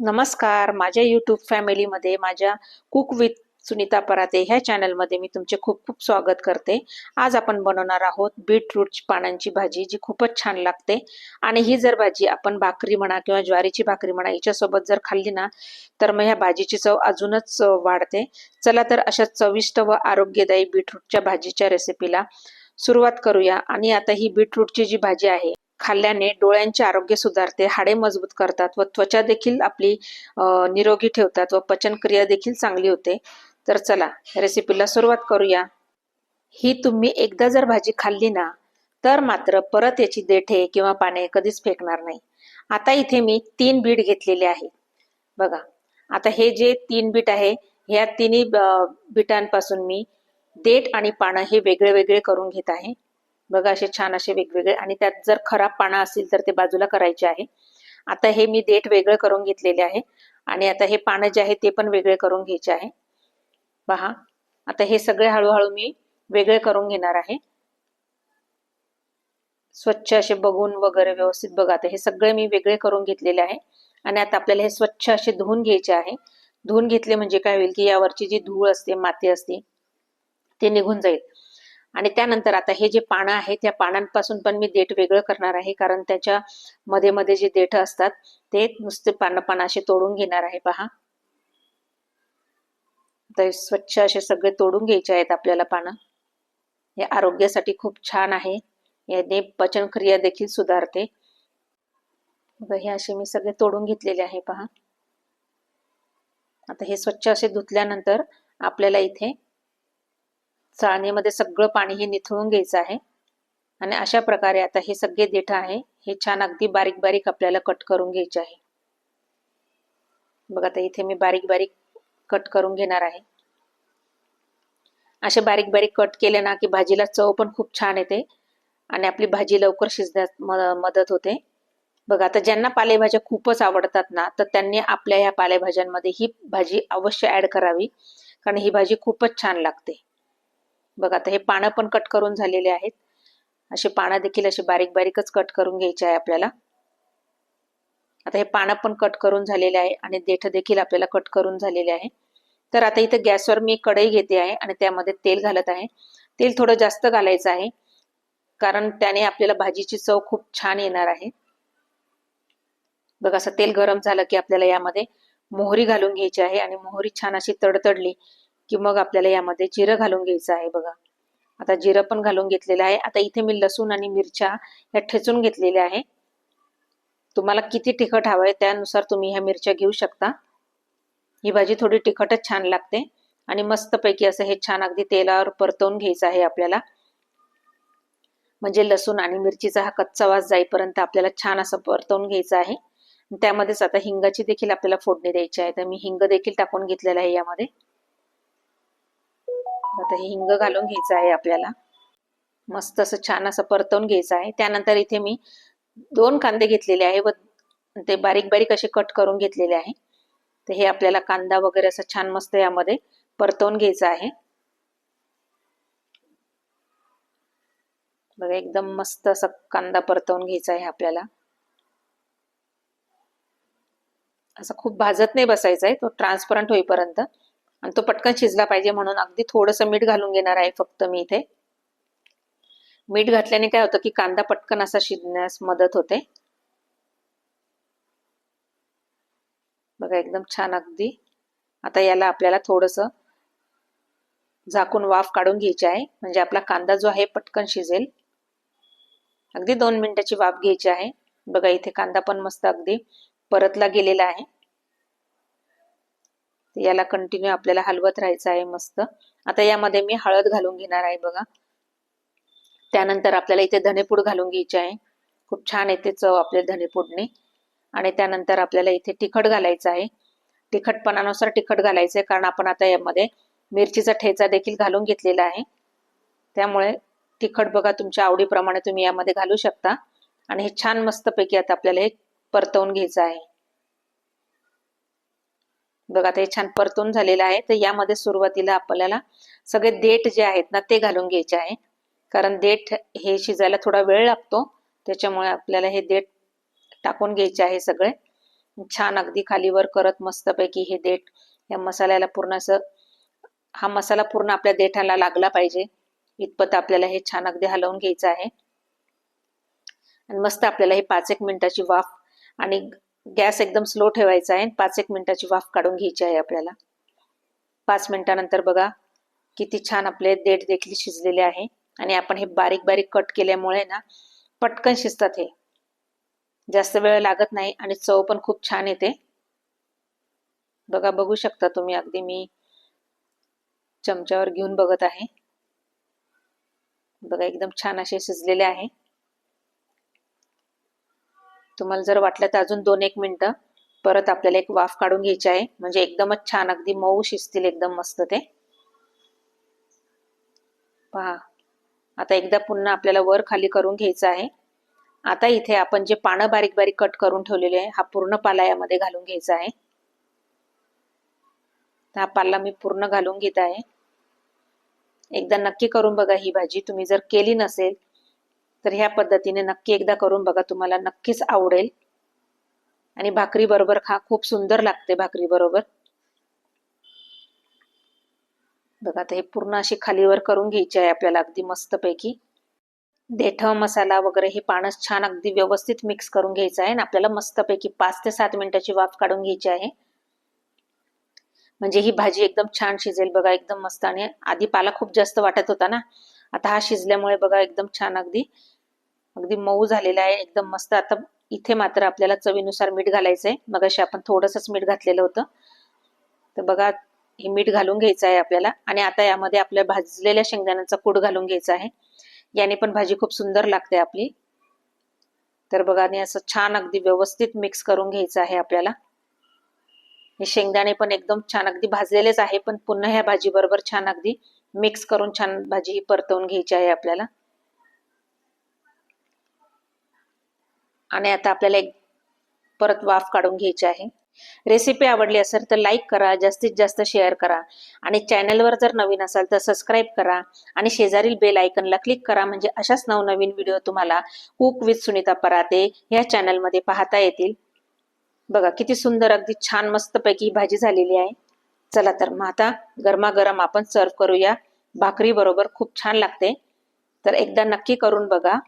नमस्कार. माझ्या यूट्यूब फॅमिलीमध्ये माझ्या कुक विथ सुनीता पराते ह्या चॅनलमध्ये मी तुमचे खूप खूप स्वागत करते. आज आपण बनवणार आहोत बीटरूट पानांची भाजी जी खूपच छान लागते. आणि ही जर भाजी आपण भाकरी म्हणा किंवा ज्वारीची भाकरी म्हणा याच्यासोबत जर खाल्ली ना तर मग ह्या भाजीची चव अजूनच वाढते. चला तर अशा चविष्ट व आरोग्यदायी बीटरूटच्या भाजीच्या रेसिपीला सुरुवात करूया. आणि आता ही बीटरूटची जी भाजी आहे खाल्ल्याने डोळ्यांचे आरोग्य सुधारते हाडे मजबूत करतात व त्वचा देखील आपली निरोगी ठेवतात व पचनक्रिया देखील चांगली होते. तर चला रेसिपीला सुरुवात करूया. ही तुम्ही एकदा जर भाजी खाल्ली ना तर मात्र परत याची देठे किंवा पाने कधीच फेकणार नाही. आता इथे मी तीन बीट घेतलेले आहे. बघा आता हे जे तीन बीट आहे ह्या तिन्ही बिटांपासून मी देठ आणि पानं हे वेगळे वेगळे करून घेत आहे. बघा असे छान असे वेगवेगळे आणि त्यात जर खराब पानं असतील तर ते बाजूला करायचे आहे. आता हे मी देठ वेगळं करून घेतलेले आहे आणि आता हे पानं जे आहे ते पण वेगळे करून घ्यायचे आहे. पहा आता हे सगळे हळूहळू मी वेगळे करून घेणार आहे. स्वच्छ असे बघून वगैरे व्यवस्थित बघा आता हे सगळे मी वेगळे करून घेतलेले आहे आणि आता आपल्याला हे स्वच्छ असे धुवून घ्यायचे आहे. धुवून घेतले म्हणजे काय होईल की यावरची जी धूळ असते माती असते ते निघून जाईल. आणि त्यानंतर आता हे जे पानं आहेत त्या पानांपासून पण मी देठ वेगळं करणार आहे कारण त्याच्या मध्ये मध्ये जे देठ असतात ते नुसते पानं पानाशी असे तोडून घेणार आहे पहा. तर स्वच्छ असे सगळे तोडून घ्यायचे आहेत आपल्याला पानं. हे आरोग्यासाठी खूप छान आहे. याने पचनक्रिया देखील सुधारते. हे असे मी सगळे तोडून घेतलेले आहे पहा. आता हे स्वच्छ असे धुतल्यानंतर आपल्याला इथे चाळणीमध्ये सगळं पाणी हे निथळून घ्यायचं आहे. आणि अशा प्रकारे आता हे सगळे देठ आहे हे छान अगदी बारीक बारीक आपल्याला कट करून घ्यायचे आहे. बघा आता इथे मी बारीक बारीक कट करून घेणार आहे. असे बारीक बारीक कट केले ना की भाजीला चव पण खूप छान येते आणि आपली भाजी लवकर शिजण्यात मदत होते. बघा आता ज्यांना पालेभाज्या खूपच आवडतात ना तर त्यांनी आपल्या ह्या पालेभाज्यांमध्ये ही भाजी अवश्य ऍड करावी कारण ही भाजी खूपच छान लागते. बघा आता हे पानं पण कट करून झालेले आहेत. असे पानं देखील असे बारीक बारीकच कट करून घ्यायचे आहे आपल्याला. आता हे पानं पण कट करून झालेले आहे आणि देठ देखील आपल्याला कट करून झालेले आहे. तर आता इथं गॅसवर मी कढई घेते आहे आणि त्यामध्ये तेल घालत आहे. तेल थोडं जास्त घालायचं आहे. कारण त्याने आपल्याला भाजीची चव खूप छान येणार आहे. बघा असं तेल गरम झालं की आपल्याला यामध्ये मोहरी घालून घ्यायची आहे आणि मोहरी छान अशी तडतडली की मग आपल्याला यामध्ये जिरं घालून घ्यायचं आहे बघा. आता जिरं पण घालून घेतलेलं आहे. आता इथे मी लसूण आणि मिरच्या ह्या ठेचून घेतलेल्या आहे. तुम्हाला किती तिखट हवं आहे त्यानुसार तुम्ही ह्या मिरच्या घेऊ शकता. ही भाजी थोडी तिखटच छान लागते. आणि मस्तपैकी असं हे छान अगदी तेलावर परतवून घ्यायचं आहे आपल्याला. म्हणजे लसूण आणि मिरचीचा हा कच्चा वास जाईपर्यंत आपल्याला छान असं परतवून घ्यायचं आहे. त्यामध्येच आता हिंगाची देखील आपल्याला फोडणी द्यायची आहे. तर मी हिंग देखील टाकून घेतलेला आहे यामध्ये. आता हे हिंग घालून घ्यायचं आहे आपल्याला. मस्त असं छान असं परतवून घ्यायचं आहे. त्यानंतर इथे मी दोन कांदे घेतलेले आहे व ते बारीक बारीक असे कट करून घेतलेले आहे. तर हे आपल्याला कांदा वगैरे असं छान मस्त यामध्ये परतवून घ्यायचं आहे. बघा एकदम मस्त असा कांदा परतवून घ्यायचा आहे आपल्याला. असं खूप भाजत नाही बसायचं आहे. तो ट्रान्सपरंट होईपर्यंत. आणि तो पटकन शिजला पाहिजे म्हणून अगदी थोडस मीठ घालून घेणार आहे फक्त मी इथे. मीठ घातल्याने काय होतं की कांदा पटकन असा शिजण्यास मदत होते. बघा एकदम छान अगदी. आता याला आपल्याला थोडस झाकून वाफ काढून घ्यायची आहे. म्हणजे आपला कांदा जो आहे पटकन शिजेल. अगदी दोन मिनिटाची वाफ घ्यायची आहे. बघा इथे कांदा पण मस्त अगदी परतला गेलेला आहे. याला कंटिन्यू आपल्याला हलवत राहायचं आहे मस्त. आता यामध्ये मी हळद घालून घेणार आहे बघा. त्यानंतर आपल्याला इथे धनेपूड घालून घ्यायची आहे. खूप छान येते चव आपल्या धनेपूडने. आणि त्यानंतर आपल्याला इथे तिखट घालायचं आहे. तिखटपणानुसार तिखट घालायचं आहे कारण आपण आता यामध्ये मिरचीचा ठेचा देखील घालून घेतलेला आहे. त्यामुळे तिखट बघा तुमच्या आवडीप्रमाणे तुम्ही यामध्ये घालू शकता. आणि हे छान मस्तपैकी आता आपल्याला हे परतवून घ्यायचं आहे. बघा ते छान परतून झालेलं आहे. तर यामध्ये सुरुवातीला आपल्याला सगळे देठ जे आहेत ना ते घालून घ्यायचे आहे कारण देठ हे शिजायला थोडा वेळ लागतो. त्याच्यामुळे आपल्याला हे देठ टाकून घ्यायचे आहे सगळे. छान अगदी खालीवर करत मस्तपैकी हे देठ या मसाल्याला पूर्ण असं हा मसाला पूर्ण आपल्या देठाला लागला पाहिजे. इतपत आपल्याला हे छान अगदी हलवून घ्यायचं आहे. आणि मस्त आपल्याला हे पाच एक मिनिटाची वाफ आणि गॅस एकदम स्लो ठेवायचा आहे. पाच एक मिनिटाची वाफ काढून घ्यायची आहे आपल्याला. पाच मिनिटानंतर बघा किती छान आपले देठ देखील शिजलेले आहे. आणि आपण हे बारीक बारीक कट केल्यामुळे ना पटकन शिजतात हे. जास्त वेळ लागत नाही आणि चव पण खूप छान येते. बघा बघू शकता तुम्ही अगदी मी चमच्यावर घेऊन बघत आहे. बघा एकदम छान असे शिजलेले आहे. तुम्हाला जर वाटलं तर अजून दोन एक मिनटं. परत आपल्याला एक वाफ काढून घ्यायची आहे. म्हणजे एकदमच छान अगदी मऊ शिजतील एकदम मस्त ते. पहा. आता एकदा पुन्हा आपल्याला वर खाली करून घ्यायचं आहे. आता इथे आपण जे पानं बारीक बारीक कट करून ठेवलेले आहे हा पूर्ण पाला यामध्ये घालून घ्यायचा आहे. हा पाला मी पूर्ण घालून घेत आहे. एकदा नक्की करून बघा ही भाजी. तुम्ही जर केली नसेल तर ह्या पद्धतीने नक्की एकदा करून बघा तुम्हाला नक्कीच आवडेल. आणि भाकरी बरोबर खा खूप सुंदर लागते भाकरी बरोबर. बघा आता हे पूर्ण अशी खालीवर करून घ्यायची आहे आपल्याला अगदी मस्तपैकी. देठ मसाला वगैरे हे पाणस छान अगदी व्यवस्थित मिक्स करून घ्यायचं आहे आणि आपल्याला मस्तपैकी पाच ते सात मिनिटाची वाफ काढून घ्यायची आहे. म्हणजे ही भाजी एकदम छान शिजेल बघा एकदम मस्त. आणि आधी पाला खूप जास्त वाटत होता ना. आता हा शिजल्यामुळे बघा एकदम छान अगदी अगदी मऊ झालेला आहे एकदम मस्त. आता इथे मात्र आपल्याला चवीनुसार मीठ घालायचंय. मग अशी आपण थोडंसंच मीठ घातलेलं होतं. तर बघा हे मीठ घालून घ्यायचं आहे आपल्याला. आणि आता यामध्ये आपल्या भाजलेल्या शेंगदाण्याचा कूड घालून घ्यायचा आहे. याने पण भाजी खूप सुंदर लागते आपली. तर बघा आणि असं छान अगदी व्यवस्थित मिक्स करून घ्यायचं आहे आपल्याला. हे शेंगदाणे पण एकदम छान अगदी भाजलेलेच आहे पण पुन्हा ह्या भाजी बरोबर छान अगदी मिक्स करून छान भाजी ही परतवून घ्यायची आहे आपल्याला. आणि आता आपल्याला एक परत वाफ काढून घ्यायची आहे. रेसिपी आवडली असेल तर लाईक करा जास्तीत जास्त शेअर करा. आणि चॅनलवर जर नवीन असाल तर सबस्क्राईब करा. आणि शेजारील बेल आयकनला क्लिक करा म्हणजे अशाच नवनवीन व्हिडिओ तुम्हाला कुक विथ सुनीता पराते ह्या चॅनलमध्ये पाहता येतील. बघा किती सुंदर अगदी छान मस्तपैकी भाजी झालेली आहे. चला तर मग आता गरमागरम आपण सर्व करूया. भाकरी बरोबर खूप छान लागते. तर एकदा नक्की करून बघा.